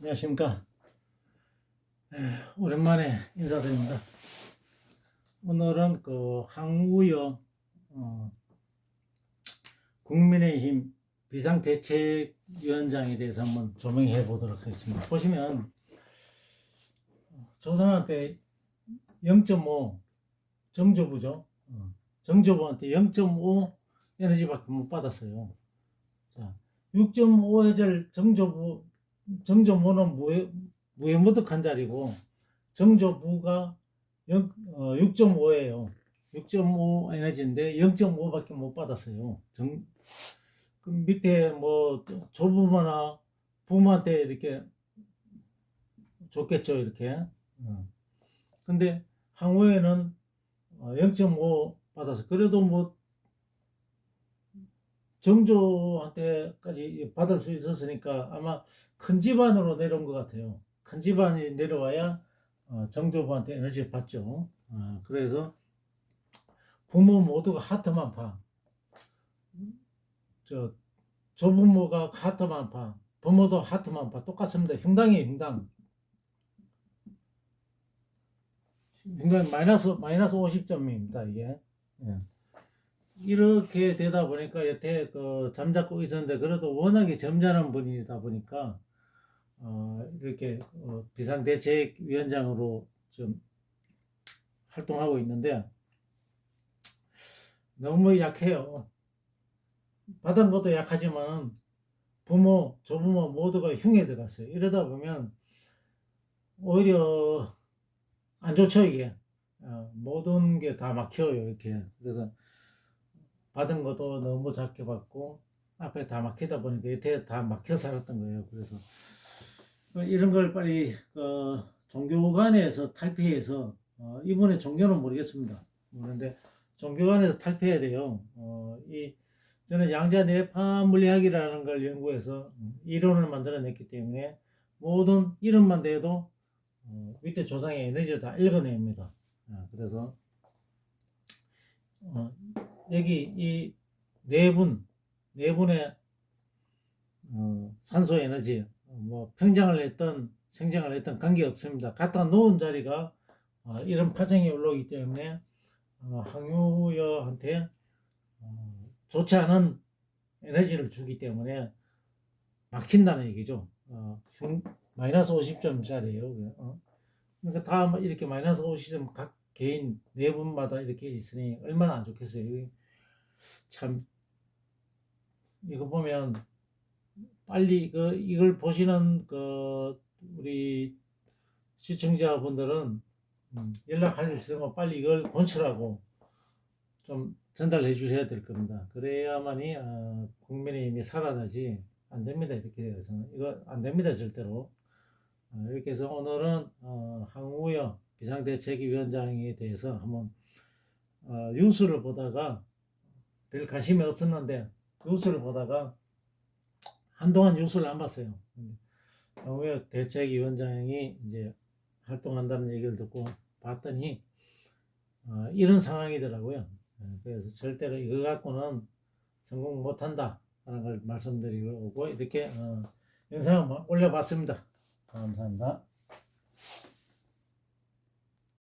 안녕하십니까. 에, 오랜만에 인사드립니다. 오늘은 그 항우여 어, 국민의힘 비상대책위원장에 대해서 한번 조명해 보도록 하겠습니다. 보시면 조선한테 0.5 정조부죠. 어, 정조부한테 0.5 에너지밖에 못 받았어요. 자, 6.5 해절 정조부 정조부는 무해, 무해무득한 자리고 정조부가 6.5예요. 6.5 에너지인데 0.5밖에 못 받았어요. 정, 그 밑에 뭐 조부모나 부모한테 이렇게 줬겠죠 이렇게. 어. 근데 항우에는 0.5 받아서 그래도 뭐 정조한테까지 받을 수 있었으니까 아마 큰 집안으로 내려온 것 같아요. 큰 집안이 내려와야 어, 정조부한테 에너지를 받죠. 어, 그래서 부모 모두가 하트만 파. 저 조부모가 하트만 파. 부모도 하트만 파. 똑같습니다. 흉당이에요, 흉당. 흉당 마이너스 마이너스 50점입니다, 이게. 예. 이렇게 되다 보니까 여태 그 잠자고 있었는데 그래도 워낙에 점잖은 분이다 보니까 어 이렇게 어 비상대책위원장으로 좀 활동하고 있는데 너무 약해요. 받은 것도 약하지만 부모, 조부모 모두가 흉에 들어갔어요. 이러다 보면 오히려 안 좋죠 이게 어, 모든 게 다 막혀요 이렇게 그래서 받은 것도 너무 작게 받고 앞에 다 막히다 보니까 여태 다 막혀 살았던 거예요. 그래서 어, 이런 걸 빨리 어, 종교관에서 탈피해서 어, 이번에 종교는 모르겠습니다. 그런데 종교관에서 탈피해야 돼요. 어, 이 저는 양자 내파 물리학이라는 걸 연구해서 이론을 만들어냈기 때문에 모든 이름만 돼도 어, 밑에 조상의 에너지를 다 읽어냅니다. 아, 그래서 어, 여기 이 네 분, 네 분의 어, 산소 에너지, 어, 뭐 평장을 했던 생장을 했던 관계 없습니다. 갖다 놓은 자리가 어, 이런 파장이 올라오기 때문에 어, 항유여한테 어, 좋지 않은 에너지를 주기 때문에 막힌다는 얘기죠. 어, 흉- 마이너스 50점짜리예요. 어? 그러니까 다 이렇게 마이너스 50점 각 개인 네 분마다 이렇게 있으니 얼마나 안 좋겠어요. 참 이거 보면 빨리 그 이걸 보시는 그 우리 시청자분들은 음, 연락하실 수 있으면 빨리 이걸 건설하고 좀 전달해 주셔야 될 겁니다. 그래야만이 어, 국민의힘이 살아나지 안 됩니다. 이렇게 해서는 이거 안 됩니다 절대로. 어, 이렇게 해서 오늘은 어, 항우여 비상대책위원장에 대해서 한번 어, 뉴스를 보다가 별 관심이 없었는데 뉴스를 보다가 한동안 뉴스를 안 봤어요. 항우여 대책위원장이 이제 활동한다는 얘기를 듣고 봤더니 어, 이런 상황이더라고요. 어, 그래서 절대로 이거 갖고는 성공 못한다 하는 걸 말씀드리고 이렇게 어, 영상을 올려봤습니다. 감사합니다.